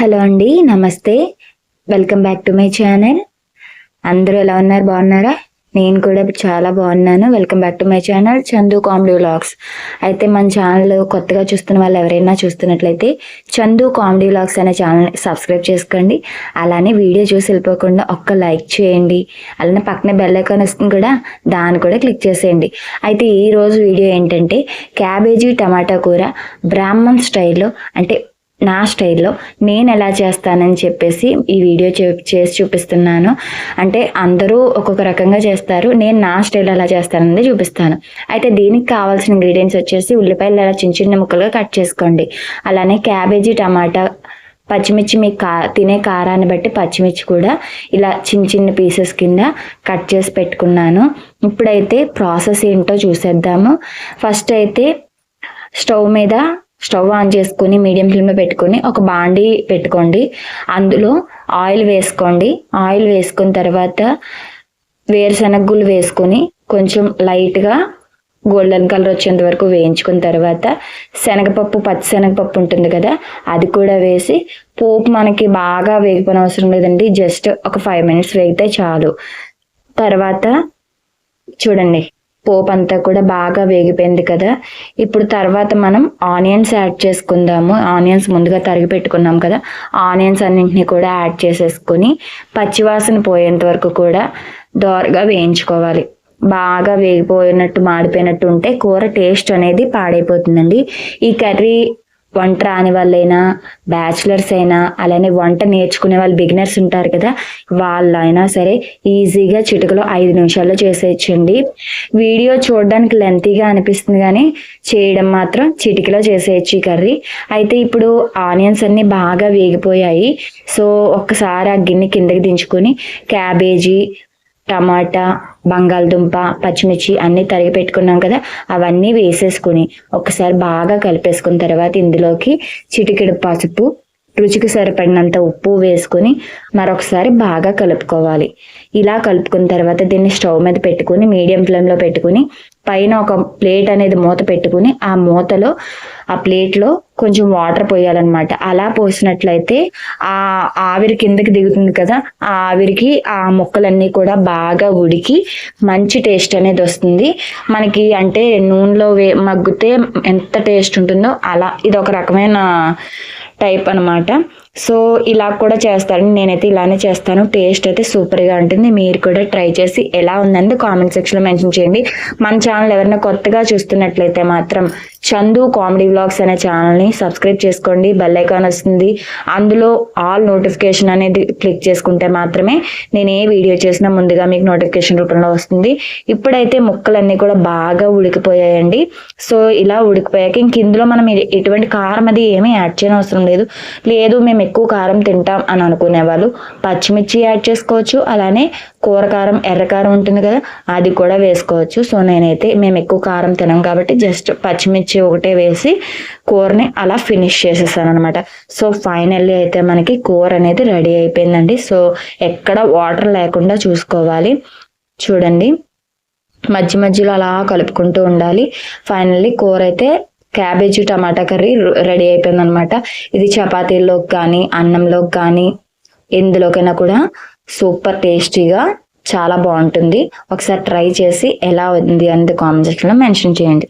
Hello అండి నమస్తే. Welcome back to my channel అందరూ ఎలా ఉన్నారు? బాగున్నారా? నేను కూడా చాలా బాగున్నాను. Welcome back to my channel Chandu comedy vlogs అయితే మన ఛానల్ కొత్తగా చూస్తున్న వాళ్ళు ఎవరైనా చూస్తున్నట్లయితే చందు కామెడీ వ్లాగ్స్ అనే ఛానల్ సబ్స్క్రైబ్ చేసుకోండి. అలానే వీడియో చూసి వెళ్ళిపోకుండా ఒక్క లైక్ చేయండి. అలానే పక్కనే బెల్ ఐకాన్ వస్తుంది కూడా దాన్ని కూడా క్లిక్ చేసేయండి. అయితే ఈ రోజు వీడియో ఏంటంటే క్యాబేజీ టమాటా కూర బ్రాహ్మణ్ స్టైల్లో అంటే నా స్టైల్లో నేను ఎలా చేస్తానని చెప్పేసి ఈ వీడియో చేసి చూపిస్తున్నాను. అంటే అందరూ ఒక్కొక్క రకంగా చేస్తారు. నేను నా స్టైల్ ఎలా చేస్తానని చూపిస్తాను. అయితే దీనికి కావాల్సిన ఇంగ్రీడియంట్స్ వచ్చేసి ఉల్లిపాయలు అలా చిన్న చిన్న ముక్కలుగా కట్ చేసుకోండి. అలానే క్యాబేజీ టమాటా పచ్చిమిర్చి మీ కా తినే కారాన్ని బట్టి పచ్చిమిర్చి కూడా ఇలా చిన్న చిన్న పీసెస్ కింద కట్ చేసి పెట్టుకున్నాను. ఇప్పుడైతే ప్రాసెస్ ఏంటో చూసేద్దాము. ఫస్ట్ అయితే స్టవ్ మీద స్టవ్ ఆన్ చేసుకుని మీడియం ఫ్లేమ్లో పెట్టుకొని ఒక బాండి పెట్టుకోండి. అందులో ఆయిల్ వేసుకోండి. ఆయిల్ వేసుకున్న తర్వాత వేరుశనగలు వేసుకొని కొంచెం లైట్గా గోల్డెన్ కలర్ వచ్చేంత వరకు వేయించుకున్న తర్వాత శనగపప్పు పచ్చి శనగపప్పు ఉంటుంది కదా అది కూడా వేసి పోపు మనకి బాగా వేగిపోయిన అవసరం లేదండి. జస్ట్ ఒక ఫైవ్ మినిట్స్ వేగితే చాలు. తర్వాత చూడండి. పోపు అంతా కూడా బాగా వేగిపోయింది కదా. ఇప్పుడు తర్వాత మనం ఆనియన్స్ యాడ్ చేసుకుందాము. ఆనియన్స్ ముందుగా తరిగి పెట్టుకున్నాం కదా. ఆనియన్స్ అన్నింటినీ కూడా యాడ్ చేసేసుకొని పచ్చివాసన పోయేంత వరకు కూడా దోరగా వేయించుకోవాలి. బాగా వేగిపోయినట్టు మాడిపోయినట్టు ఉంటే కూర టేస్ట్ అనేది పాడైపోతుందండి. ఈ కర్రీ వంట రాని వాళ్ళైనా బ్యాచిలర్స్ అయినా అలానే వంట నేర్చుకునే వాళ్ళు బిగినర్స్ ఉంటారు కదా వాళ్ళైనా సరే ఈజీగా చిటుకలో ఐదు నిమిషాల్లో చేసేయచ్చండి. వీడియో చూడడానికి లెంతీగా అనిపిస్తుంది కానీ చేయడం మాత్రం చిటికలో చేసేయచ్చు ఈ కర్రీ. అయితే ఇప్పుడు ఆనియన్స్ అన్ని బాగా వేగిపోయాయి. సో ఒక్కసారి ఆ గిన్నె కిందకి దించుకొని క్యాబేజీ టమాటా బంగాళదుంప పచ్చిమిర్చి అన్నీ తరిగి పెట్టుకున్నాం కదా అవన్నీ వేసేసుకుని ఒకసారి బాగా కలిపేసుకున్న తర్వాత ఇందులోకి చిటికెడు పసుపు రుచికి సరిపడినంత ఉప్పు వేసుకొని మరొకసారి బాగా కలుపుకోవాలి. ఇలా కలుపుకున్న తర్వాత దీన్ని స్టవ్ మీద పెట్టుకుని మీడియం ఫ్లేమ్లో పెట్టుకుని పైన ఒక ప్లేట్ అనేది మూత పెట్టుకుని ఆ మూతలో ఆ ప్లేట్లో కొంచెం వాటర్ పోయాలన్నమాట. అలా పోసినట్లయితే ఆ ఆవిరి కిందకి దిగుతుంది కదా ఆ ఆవిరికి ఆ ముక్కలన్నీ కూడా బాగా ఉడికి మంచి టేస్ట్ అనేది వస్తుంది. మనకి అంటే నూనెలో వే మగ్గితే ఎంత టేస్ట్ ఉంటుందో అలా. ఇది ఒక రకమైన టైప్ అనమాట సో ఇలా కూడా చేస్తారని నేనైతే ఇలానే చేస్తాను. టేస్ట్ అయితే సూపర్గా ఉంటుంది. మీరు కూడా ట్రై చేసి ఎలా ఉందని కామెంట్ సెక్షన్లో మెన్షన్ చేయండి. మన ఛానల్ ఎవరైనా కొత్తగా చూస్తున్నట్లయితే మాత్రం చందు కామెడీ వ్లాగ్స్ అనే ఛానల్ని సబ్స్క్రైబ్ చేసుకోండి. బెల్ ఐకాన్ వస్తుంది. అందులో ఆల్ నోటిఫికేషన్ అనేది క్లిక్ చేసుకుంటే మాత్రమే నేను ఏ వీడియో చేసినా ముందుగా మీకు నోటిఫికేషన్ రూపంలో వస్తుంది. ఇప్పుడైతే ముక్కలన్నీ కూడా బాగా ఉడికిపోయాయండి. సో ఇలా ఉడికిపోయాక ఇంక ఇందులో మనం ఎటువంటి కారం అది ఏమీ యాడ్ చేయనవసరం లేదు. లేదు మేము ఎక్కువ కారం తింటాం అని అనుకునే వాళ్ళు పచ్చిమిర్చి యాడ్ చేసుకోవచ్చు అలానే కూర కారం ఎర్ర కారం ఉంటుంది కదా అది కూడా వేసుకోవచ్చు. సో నేనైతే మేము ఎక్కువ కారం తినం కాబట్టి జస్ట్ పచ్చిమిర్చి ఒకటే వేసి కూరని అలా ఫినిష్ చేసేసాను అనమాట సో ఫైనల్లీ అయితే మనకి కూర అనేది రెడీ అయిపోయిందండి. సో ఎక్కడ వాటర్ లేకుండా చూసుకోవాలి. చూడండి. మధ్య మధ్యలో అలా కలుపుకుంటూ ఉండాలి. ఫైనల్లీ కూర అయితే క్యాబేజీ టమాటా కర్రీ రెడీ అయిపోయింది అనమాట ఇది చపాతీల్లోకి కానీ అన్నంలోకి కానీ ఎందులోకైనా కూడా సూపర్ టేస్టీగా చాలా బాగుంటుంది. ఒకసారి ట్రై చేసి ఎలా ఉంది అనేది కామెంట్ సెక్షన్లో మెన్షన్ చేయండి.